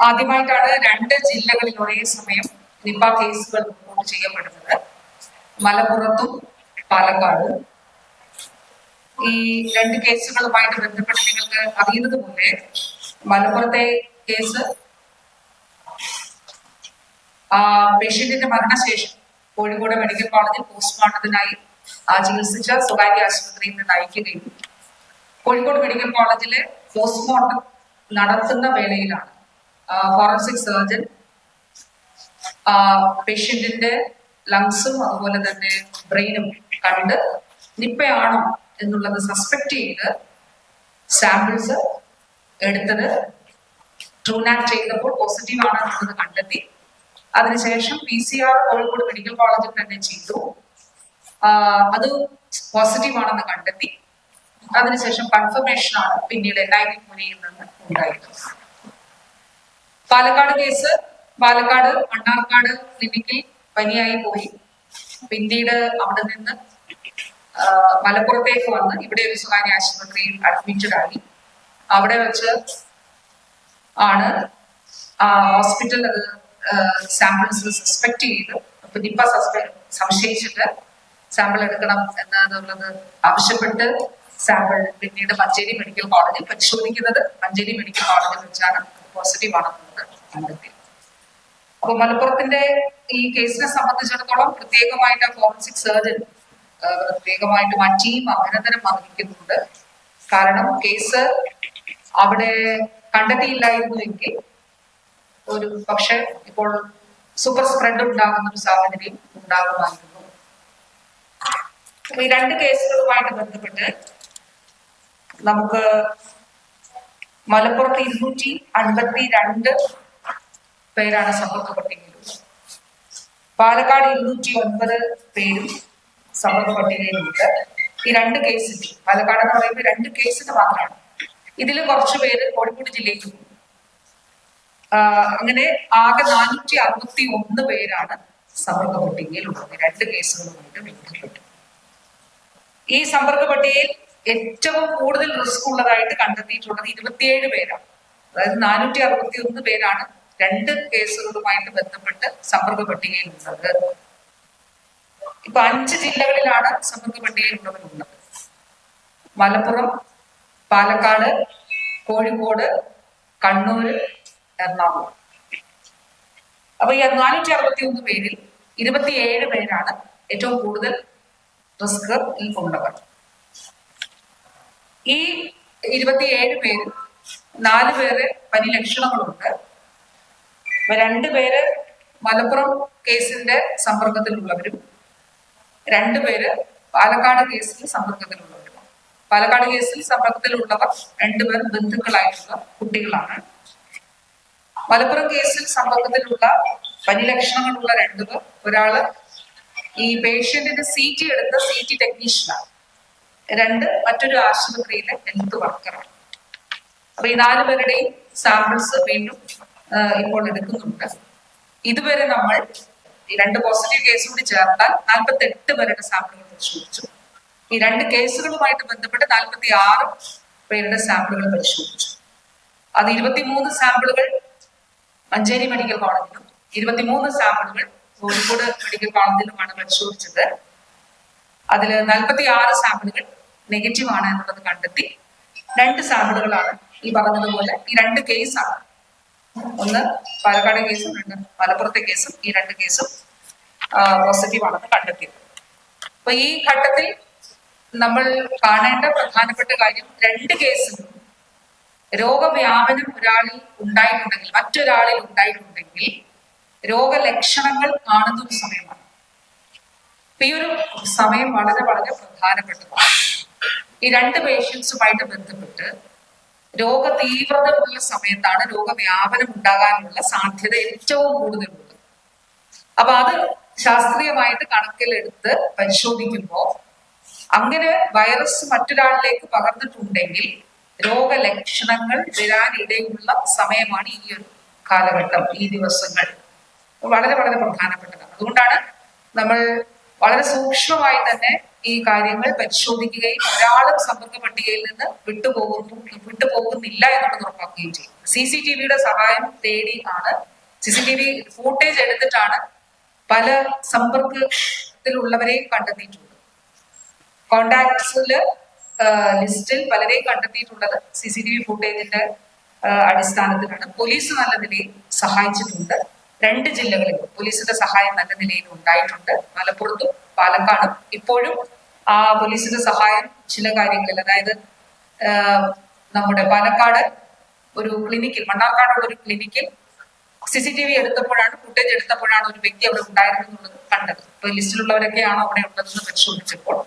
ആദ്യമായിട്ടാണ് രണ്ട് ജില്ലകളിൽ ഒരേ സമയം നിപ കേസുകൾ റിപ്പോർട്ട് ചെയ്യപ്പെടുന്നത്. മലപ്പുറത്തും പാലക്കാടും. ഈ രണ്ട് കേസുകളുമായിട്ട് ബന്ധപ്പെട്ട് നിങ്ങൾക്ക് അറിയുന്നത് പോലെ മലപ്പുറത്തെ കേസ് പേഷ്യന്റിന്റെ മരണശേഷം കോഴിക്കോട് മെഡിക്കൽ കോളേജിൽ പോസ്റ്റ്മോർട്ടത്തിനായി ചികിത്സിച്ച സ്വകാര്യ ആശുപത്രിയിൽ നിന്ന് അയക്കുകയും കോഴിക്കോട് മെഡിക്കൽ കോളേജിലെ പോസ്റ്റ്മോർട്ടം നടത്തുന്ന വേളയിലാണ് ഫോറൻസിക് സർജൻ പേഷ്യന്റിന്റെ ലങ്സും അതുപോലെ തന്നെ ബ്രെയിനും കണ്ട് നിപ്പയാണോ എന്നുള്ളത് സസ്പെക്ട് ചെയ്ത് സാമ്പിൾസ് എടുത്തത് ട്രൂനാറ്റ് ചെയ്തപ്പോൾ പോസിറ്റീവ് ആണ് എന്നുള്ളത് കണ്ടെത്തി. അതിനുശേഷം P C R Kozhikode medical കോളേജിൽ തന്നെ ചെയ്തു. അത് പോസിറ്റീവ് ആണെന്ന് കണ്ടെത്തി. അതിനുശേഷം കൺഫർമേഷൻ ആണ് പിന്നീട് പുനെയിൽ നിന്ന് ഉണ്ടായത്. പാലക്കാട് കേസ് പാലക്കാട് മണ്ണാർക്കാട് ക്ലിനിക്കിൽ പനിയായി പോയി. പിന്നീട് അവിടെ നിന്ന് മലപ്പുറത്തേക്ക് വന്ന് ഇവിടെ ഒരു സ്വകാര്യ ആശുപത്രിയിൽ അഡ്മിറ്റഡ് ആയി. അവിടെ വെച്ച് ആണ് ഹോസ്പിറ്റൽ അത് സാമ്പിൾസ് സസ്പെക്ട് ചെയ്ത്. നിപ്പ സസ്പെ സംശയിച്ചിട്ട് സാമ്പിൾ എടുക്കണം എന്നുള്ളത് ആവശ്യപ്പെട്ട് സാമ്പിൾ പിന്നീട് മഞ്ചേരി മെഡിക്കൽ കോളേജിൽ പരിശോധിക്കുന്നത്. മഞ്ചേരി മെഡിക്കൽ കോളേജിൽ വെച്ചാണ് പോസിറ്റീവ് ആണെന്നുള്ളത് കണ്ടെത്തി. അപ്പൊ മലപ്പുറത്തിന്റെ ഈ കേസിനെ സംബന്ധിച്ചിടത്തോളം പ്രത്യേകമായിട്ട് ഫോറൻസിക് സർജൻ പ്രത്യേകമായിട്ട് ആ ടീം അഭിനന്ദനം അറിയിക്കുന്നുണ്ട് കാരണം കേസ് അവിടെ കണ്ടെത്തിയില്ലായിരുന്നുവെങ്കിൽ ഒരു പക്ഷെ ഇപ്പോൾ സൂപ്പർ സ്പ്രെഡ് ഉണ്ടാകുന്ന ഒരു സാഹചര്യം ഉണ്ടാകുമായിരുന്നു. ഈ രണ്ട് കേസുകളുമായിട്ട് ബന്ധപ്പെട്ട് നമുക്ക് മലപ്പുറത്ത് ഇരുന്നൂറ്റി അൻപത്തി രണ്ട് പേരാണ് സമ്പർക്ക പട്ടികയിലുള്ളത് പാലക്കാട് ഇരുന്നൂറ്റി ഒൻപത് പേരും സമ്പർക്ക പട്ടികയിലുണ്ട് ഈ രണ്ട് കേസിൽ പാലക്കാട് എന്ന് പറയുമ്പോൾ രണ്ട് കേസിന് മാത്രമാണ്. ഇതിൽ കുറച്ച് പേര് കോഴിക്കോട് ജില്ലയിൽ അങ്ങനെ ആകെ നാനൂറ്റി അറുപത്തി ഒന്ന് പേരാണ് സമ്പർക്ക പട്ടികയിലുള്ളത് രണ്ട് കേസുകളുമായിട്ട് ബന്ധപ്പെട്ട് ഈ സമ്പർക്ക പട്ടികയിൽ ഏറ്റവും കൂടുതൽ റിസ്ക് ഉള്ളതായിട്ട് കണ്ടെത്തിയിട്ടുള്ളത് ഇരുപത്തിയേഴ് പേരാണ്. അതായത് നാനൂറ്റി അറുപത്തി ഒന്ന് പേരാണ് രണ്ട് കേസുകളുമായിട്ട് ബന്ധപ്പെട്ട് സമ്പർക്ക പട്ടികയിലുള്ളത്. ഇപ്പൊ അഞ്ച് ജില്ലകളിലാണ് സമ്പർക്ക പട്ടികയിലുള്ളവരുള്ളത്. മലപ്പുറം പാലക്കാട് കോഴിക്കോട് കണ്ണൂര് എറണാകുളം. അപ്പൊ ഈ നാനൂറ്റി അറുപത്തി ഒന്ന് പേരിൽ ഇരുപത്തിയേഴ് പേരാണ് ഏറ്റവും കൂടുതൽ റിസ്ക് കൊണ്ടവർ ഈ ഇരുപത്തിയേഴ് പേര് നാല് പേര് പനി ലക്ഷണങ്ങളുണ്ട് രണ്ട് പേര് മലപ്പുറം കേസിന്റെ സമ്പർക്കത്തിലുള്ളവരും രണ്ട് പേര് പാലക്കാട് കേസിൽ സമ്പർക്കത്തിലുള്ളവരുമാണ് പാലക്കാട് കേസിൽ സമ്പർക്കത്തിലുള്ളവർ രണ്ടുപേർ ബന്ധുക്കളായിട്ടുള്ള കുട്ടികളാണ്. മലപ്പുറം കേസിൽ സമ്പർക്കത്തിലുള്ള പനി ലക്ഷണങ്ങളുള്ള രണ്ടുപേർ ഒരാൾ ഈ പേഷ്യന്റിന്റെ സി ടി എടുത്ത സി ടി ടെക്നീഷ്യനാണ് രണ്ട് മറ്റൊരു ആശുപത്രിയിലെ ഹെൽത്ത് വർക്കറാണ്? അപ്പൊ ഈ നാല് പേരുടെയും സാമ്പിൾസ് വീണ്ടും ഇപ്പോൾ എടുക്കുന്നുണ്ട്. ഇതുവരെ നമ്മൾ ഈ രണ്ട് പോസിറ്റീവ് കേസ് കൂടി ചേർത്താൽ നാൽപ്പത്തി എട്ട് പേരുടെ സാമ്പിളുകൾ പരിശോധിച്ചു. ഈ രണ്ട് കേസുകളുമായിട്ട് ബന്ധപ്പെട്ട് നാൽപ്പത്തി ആറ് പേരുടെ സാമ്പിളുകൾ പരിശോധിച്ചു. അത് ഇരുപത്തിമൂന്ന് സാമ്പിളുകൾ മഞ്ചേരി മെഡിക്കൽ കോളേജിലും ഇരുപത്തിമൂന്ന് സാമ്പിളുകൾ കോഴിക്കോട് മെഡിക്കൽ കോളേജിലുമാണ് പരിശോധിച്ചത്. അതിൽ നാൽപ്പത്തി ആറ് സാമ്പിളുകൾ നെഗറ്റീവ് ആണ് എന്നുള്ളത് കണ്ടെത്തി. രണ്ട് സാമ്പിളുകളാണ് ഈ പറഞ്ഞതുപോലെ ഈ രണ്ട് കേസാണ് ഒന്ന് പാലക്കാട് കേസും രണ്ട് മലപ്പുറത്തെ കേസും ഈ രണ്ട് കേസും പോസിറ്റീവ് ആണെന്ന് കണ്ടെത്തിയത്. അപ്പൊ ഈ ഘട്ടത്തിൽ നമ്മൾ കാണേണ്ട പ്രധാനപ്പെട്ട കാര്യം രണ്ട് കേസിലും രോഗവ്യാപനം ഒരാളിൽ ഉണ്ടായിട്ടുണ്ടെങ്കിൽ മറ്റൊരാളിൽ ഉണ്ടായിട്ടുണ്ടെങ്കിൽ രോഗലക്ഷണങ്ങൾ കാണുന്ന ഒരു സമയമാണ്. ഈ ഒരു സമയം വളരെ വളരെ പ്രധാനപ്പെട്ടതാണ്. ഈ രണ്ട് പേഷ്യൻസുമായിട്ട് ബന്ധപ്പെട്ട് രോഗ തീവ്രത ഉള്ള സമയത്താണ് രോഗവ്യാപനം ഉണ്ടാകാനുള്ള സാധ്യത ഏറ്റവും കൂടുതലുള്ളത്. അപ്പൊ അത് ശാസ്ത്രീയമായിട്ട് കണക്കിലെടുത്ത് പരിശോധിക്കുമ്പോൾ അങ്ങനെ വൈറസ് മറ്റൊരാളിലേക്ക് പകർന്നിട്ടുണ്ടെങ്കിൽ രോഗലക്ഷണങ്ങൾ വരാനിടയുള്ള സമയമാണ് ഈ ഒരു കാലഘട്ടം ഈ ദിവസങ്ങൾ. വളരെ വളരെ പ്രധാനപ്പെട്ടതാണ്. അതുകൊണ്ടാണ് നമ്മൾ വളരെ സൂക്ഷ്മമായി തന്നെ ഈ കാര്യങ്ങൾ പരിശോധിക്കുകയും ഒരാളും സമ്പർക്ക പട്ടികയിൽ നിന്ന് വിട്ടുപോകുന്നു വിട്ടുപോകുന്നില്ല എന്നുള്ളത് ഉറപ്പാക്കുകയും ചെയ്യും. സി സി ടി വിയുടെ സഹായം തേടി ആണ്. C C T V footage എടുത്തിട്ടാണ് പല സമ്പർക്കത്തിലുള്ളവരെയും കണ്ടെത്തിയിട്ടുള്ളത്. കോണ്ടാക്ട്സിൽ ലിസ്റ്റിൽ പലരെയും കണ്ടെത്തിയിട്ടുള്ളത് സി സി ടി വി ഫുട്ടേജിന്റെ അടിസ്ഥാനത്തിലാണ്. പോലീസ് നല്ല സഹായിച്ചിട്ടുണ്ട്. രണ്ട് ജില്ലകളിലും പോലീസിന്റെ സഹായം നല്ല നിലയിൽ ഉണ്ടായിട്ടുണ്ട്. മലപ്പുറത്തും പാലക്കാടും. ഇപ്പോഴും ആ പോലീസിന്റെ സഹായം ചില കാര്യങ്ങളിൽ അതായത് നമ്മുടെ പാലക്കാട് ഒരു ക്ലിനിക്കിൽ മണ്ണാർക്കാടുള്ള ഒരു ക്ലിനിക്കിൽ സി സി ടി വി എടുത്തപ്പോഴാണ് ഫുട്ടേജ് എടുത്തപ്പോഴാണ് ഒരു വ്യക്തി അവിടെ ഉണ്ടായിരുന്നു കണ്ടത്. ഇപ്പൊ ലിസ്റ്റിലുള്ളവരൊക്കെയാണോ അവിടെ ഉള്ളതെന്ന് പരിശോധിച്ചപ്പോൾ.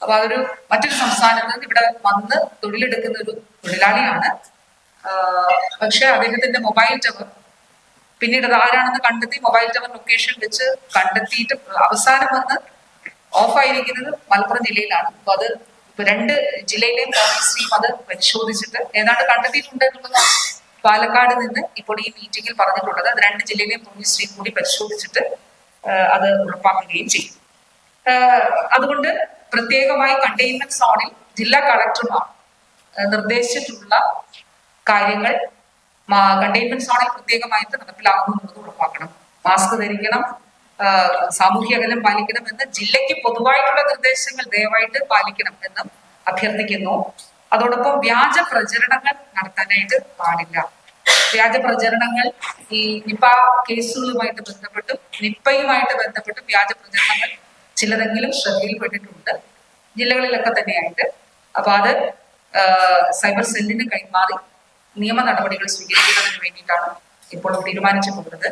അപ്പൊ അതൊരു മറ്റൊരു സംസ്ഥാനത്ത് നിന്ന് ഇവിടെ വന്ന് തൊഴിലെടുക്കുന്ന ഒരു തൊഴിലാളിയാണ്. പക്ഷെ അദ്ദേഹത്തിന്റെ മൊബൈൽ ടവർ പിന്നീട് അത് ആരാണെന്ന് കണ്ടെത്തി മൊബൈൽ ടവർ ലൊക്കേഷൻ വെച്ച് കണ്ടെത്തിയിട്ട് അവസാനം വന്ന് ഓഫായിരിക്കുന്നത് മലപ്പുറം ജില്ലയിലാണ്. അപ്പൊ അത് ഇപ്പൊ രണ്ട് ജില്ലയിലെയും പോലീസ് ടീം അത് പരിശോധിച്ചിട്ട് ഏതാണ്ട് കണ്ടെത്തിയിട്ടുണ്ട് എന്നുള്ളതാണ് പാലക്കാട് നിന്ന് ഇപ്പോൾ ഈ മീറ്റിംഗിൽ പറഞ്ഞിട്ടുള്ളത്. അത് രണ്ട് ജില്ലയിലെയും പോലീസ് ടീം കൂടി പരിശോധിച്ചിട്ട് അത് ഉറപ്പാക്കുകയും ചെയ്യും. അതുകൊണ്ട് പ്രത്യേകമായി കണ്ടെയ്ൻമെന്റ് സോണിൽ ജില്ലാ കളക്ടർമാർ നിർദ്ദേശിച്ചിട്ടുള്ള കാര്യങ്ങൾ കണ്ടെയ്ൻമെന്റ് സോണിൽ പ്രത്യേകമായിട്ട് നടപ്പിലാകുന്നു ഉറപ്പാക്കണം. മാസ്ക് ധരിക്കണം സാമൂഹ്യ അകലം പാലിക്കണം എന്ന് ജില്ലയ്ക്ക് പൊതുവായിട്ടുള്ള നിർദ്ദേശങ്ങൾ ദയവായിട്ട് പാലിക്കണം എന്ന് അഭ്യർത്ഥിക്കുന്നു. അതോടൊപ്പം വ്യാജ പ്രചരണങ്ങൾ നടത്താനായിട്ട് പാടില്ല. വ്യാജ പ്രചരണങ്ങൾ ഈ നിപ കേസുകളുമായിട്ട് ബന്ധപ്പെട്ടും നിപ്പയുമായിട്ട് ബന്ധപ്പെട്ടും വ്യാജ പ്രചരണങ്ങൾ ചിലതെങ്കിലും ശ്രദ്ധയിൽപ്പെട്ടിട്ടുണ്ട് ജില്ലകളിലൊക്കെ തന്നെയായിട്ട്. അപ്പൊ അത് സൈബർ സെല്ലിന് കൈമാറി നിയമ നടപടികൾ സ്വീകരിക്കുന്നതിന് വേണ്ടിയിട്ടാണ് ഇപ്പോൾ തീരുമാനിച്ചിട്ടുള്ളത്.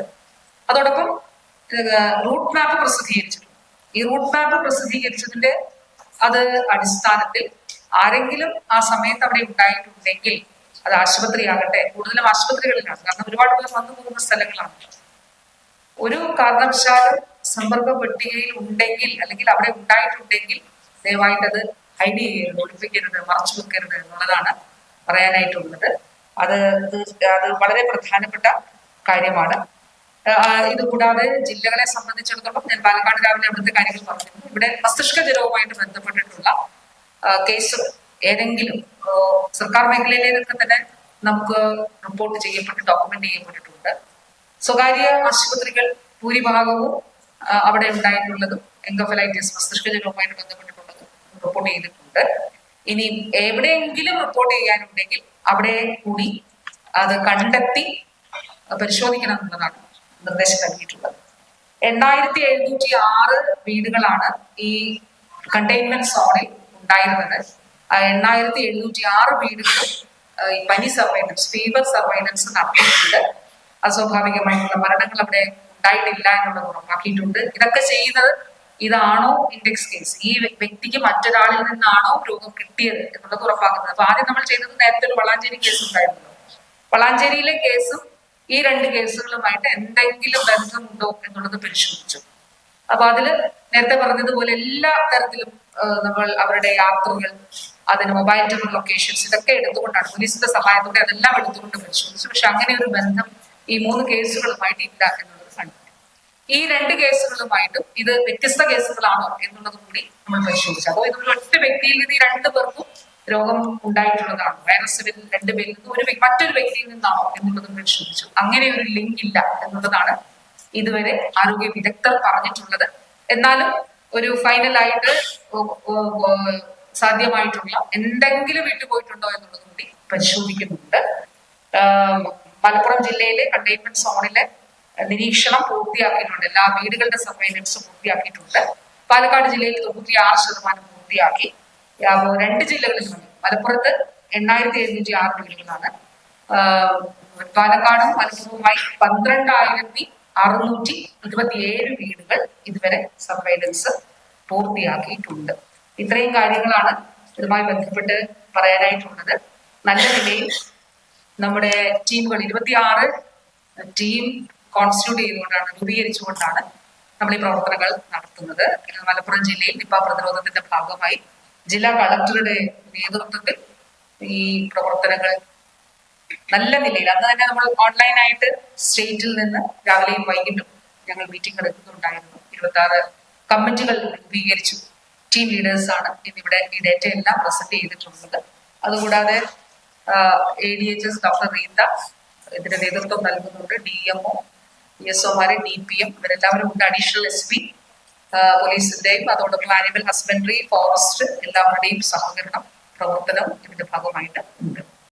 അതോടൊപ്പം റൂട്ട് മാപ്പ് പ്രസിദ്ധീകരിച്ചിട്ടുണ്ട്. ഈ റൂട്ട് മാപ്പ് പ്രസിദ്ധീകരിച്ചതിന്റെ അത് അടിസ്ഥാനത്തിൽ ആരെങ്കിലും ആ സമയത്ത് അവിടെ ഉണ്ടായിട്ടുണ്ടെങ്കിൽ അത് ആശുപത്രിയാകട്ടെ കൂടുതലും ആശുപത്രികളിലാണ്. കാരണം ഒരുപാട് പേർ വന്നു പോകുന്ന സ്ഥലങ്ങളാണ്. ഒരു കാരണവശാലും സമ്പർക്ക പട്ടികയിൽ ഉണ്ടെങ്കിൽ അല്ലെങ്കിൽ അവിടെ ഉണ്ടായിട്ടുണ്ടെങ്കിൽ ദയവായിട്ട് അത് ഹൈഡ് ചെയ്യരുത് ഒളിപ്പിക്കരുത് മറച്ചു വെക്കരുത് എന്നുള്ളതാണ് പറയാനായിട്ടുള്ളത്. അത് അത് വളരെ പ്രധാനപ്പെട്ട കാര്യമാണ്. ഇതുകൂടാതെ കൂടാതെ ജില്ലകളെ സംബന്ധിച്ചിടത്തോളം ഞാൻ പാലക്കാട് രാവിലെ അവിടുത്തെ കാര്യങ്ങൾ പറഞ്ഞിരുന്നു. ഇവിടെ മസ്തിഷ്ക ജ്വരവുമായിട്ട് ബന്ധപ്പെട്ടിട്ടുള്ള കേസ് കേസുകൾ ഏതെങ്കിലും സർക്കാർ മേഖലയിലേക്കൊക്കെ തന്നെ നമുക്ക് റിപ്പോർട്ട് ചെയ്യപ്പെട്ട് ഡോക്യുമെന്റ് ചെയ്യപ്പെട്ടിട്ടുണ്ട്. സ്വകാര്യ ആശുപത്രികൾ ഭൂരിഭാഗവും അവിടെ ഉണ്ടായിട്ടുള്ളതും എൻകഫലൈറ്റിസ് മസ്തിഷ്ക ജ്വരവുമായിട്ട് ബന്ധപ്പെട്ടിട്ടുള്ളതും റിപ്പോർട്ട് ചെയ്തിട്ടുണ്ട്. ഇനി എവിടെയെങ്കിലും റിപ്പോർട്ട് ചെയ്യാനുണ്ടെങ്കിൽ അവിടെ കൂടി അത് കണ്ടെത്തി പരിശോധിക്കണം എന്നുള്ളതാണ് നിർദ്ദേശം നൽകിയിട്ടുള്ളത്. എണ്ണായിരത്തി എഴുന്നൂറ്റി ആറ് വീടുകളാണ് ഈ കണ്ടെയ്ൻമെന്റ് സോണിൽ ഉണ്ടായിരുന്നത്. എണ്ണായിരത്തി എഴുന്നൂറ്റി ആറ് വീടുകളും ഈ പനി സർവൈലൻസ് ഫീവർ സർവൈലൻസ് നടത്തിയിട്ടുണ്ട്. അസ്വാഭാവികമായിട്ടുള്ള മരണങ്ങൾ അവിടെ ഉണ്ടായിട്ടില്ല എന്നുള്ളത് ഉറപ്പാക്കിയിട്ടുണ്ട്. ഇതൊക്കെ ചെയ്യുന്നത് ഇതാണോ ഇൻഡെക്സ് കേസ് ഈ വ്യക്തിക്ക് മറ്റൊരാളിൽ നിന്നാണോ രോഗം കിട്ടിയത് എന്നുള്ളത് ഉറപ്പാക്കുന്നത്. അപ്പൊ ആദ്യം നമ്മൾ ചെയ്തത് നേരത്തെ ഒരു വളാഞ്ചേരി കേസ് ഉണ്ടായിരുന്നു. വളാഞ്ചേരിയിലെ കേസും ഈ രണ്ട് കേസുകളുമായിട്ട് എന്തെങ്കിലും ബന്ധമുണ്ടോ എന്നുള്ളത് പരിശോധിച്ചു. അപ്പൊ അതിൽ നേരത്തെ പറഞ്ഞതുപോലെ എല്ലാ തരത്തിലും നമ്മൾ അവരുടെ യാത്രകൾ അതിന് മൊബൈൽ ടവർ ലൊക്കേഷൻസ് ഇതൊക്കെ എടുത്തുകൊണ്ടാണ് പോലീസിന്റെ സഹായത്തോടെ അതെല്ലാം എടുത്തുകൊണ്ട് പരിശോധിച്ചു. പക്ഷെ അങ്ങനെ ഒരു ബന്ധം ഈ മൂന്ന് കേസുകളുമായിട്ട് ഇല്ല എന്നുള്ളത് ഈ രണ്ട് കേസുകളുമായിട്ടും ഇത് വ്യത്യസ്ത കേസുകളാണോ എന്നുള്ളത് കൂടി നമ്മൾ പരിശോധിച്ചു. അപ്പോൾ ഇതൊരു ഒറ്റ വ്യക്തിയിൽ നിന്ന് ഈ രണ്ട് പേർക്കും രോഗം ഉണ്ടായിട്ടുള്ളതാണ്. വൈറസ് രണ്ട് പേരിൽ നിന്ന് ഒരു മറ്റൊരു വ്യക്തിയിൽ നിന്നാണോ എന്നുള്ളത് പരിശോധിച്ചു. അങ്ങനെ ഒരു ലിങ്ക് ഇല്ല എന്നുള്ളതാണ് ഇതുവരെ ആരോഗ്യ വിദഗ്ധർ പറഞ്ഞിട്ടുള്ളത്. എന്നാലും ഒരു ഫൈനലായിട്ട് സാധ്യമായിട്ടുള്ള എന്തെങ്കിലും വിട്ടുപോയിട്ടുണ്ടോ എന്നുള്ളത് കൂടി പരിശോധിക്കുന്നുണ്ട്. മലപ്പുറം ജില്ലയിലെ കണ്ടെയ്ൻമെന്റ് സോണിലെ നിരീക്ഷണം പൂർത്തിയാക്കിയിട്ടുണ്ട്. എല്ലാ വീടുകളുടെ സർവൈലൻസ് പൂർത്തിയാക്കിയിട്ടുണ്ട്. പാലക്കാട് ജില്ലയിൽ തൊണ്ണൂറ്റി ആറ് ശതമാനം പൂർത്തിയാക്കി. രണ്ട് രണ്ട് ജില്ലകളിലും മലപ്പുറത്ത് എണ്ണായിരത്തി എഴുന്നൂറ്റി ആറ് വീടുകളാണ് പാലക്കാടും മലപ്പുറവുമായി പന്ത്രണ്ടായിരത്തി അറുന്നൂറ്റി ഇരുപത്തിയേഴ് വീടുകൾ ഇതുവരെ സർവൈലൻസ് പൂർത്തിയാക്കിയിട്ടുണ്ട്. ഇത്രയും കാര്യങ്ങളാണ് ഇതുമായി ബന്ധപ്പെട്ട് പറയാനായിട്ടുള്ളത്. നല്ല നിലയിൽ നമ്മുടെ ടീമുകൾ ഇരുപത്തിയാറ് ടീം കോൺസ്റ്റിറ്റ്യൂട്ട് ചെയ്തുകൊണ്ടാണ് രൂപീകരിച്ചുകൊണ്ടാണ് നമ്മൾ ഈ പ്രവർത്തനങ്ങൾ നടത്തുന്നത്. മലപ്പുറം ജില്ലയിൽ നിപ്പ പ്രതിരോധത്തിന്റെ ഭാഗമായി ജില്ലാ കളക്ടറുടെ നേതൃത്വത്തിൽ ഈ പ്രവർത്തനങ്ങൾ നല്ല നിലയിൽ അന്ന് തന്നെ നമ്മൾ ഓൺലൈനായിട്ട് സ്റ്റേറ്റിൽ നിന്ന് രാവിലെയും വൈകിട്ടും ഞങ്ങൾ മീറ്റിംഗ് എടുക്കുന്നുണ്ടായിരുന്നു. ഇരുപത്തി ആറ് കമ്മിറ്റികൾ രൂപീകരിച്ചു. ടീം ലീഡേഴ്സ് ആണ് ഇന്നിവിടെ ഈ ഡേറ്റ എല്ലാം പ്രസന്റ് ചെയ്തിട്ടുള്ളത്. അതുകൂടാതെ A D H S doctor Reetha ഇതിന്റെ നേതൃത്വം നൽകുന്നുണ്ട്. ഡി എംഒ പി എസ് ഒമാരെ ഡി പി എം ഇവരെല്ലാവരും ഉണ്ട് അഡീഷണൽ എസ് പി പോലീസിന്റെയും അതോടൊപ്പം ആനിമൽ ഹസ്ബൻഡറി ഫോറസ്റ്റ് എല്ലാവരുടെയും സഹകരണം പ്രവർത്തനം ഇതിന്റെ ഭാഗമായിട്ട്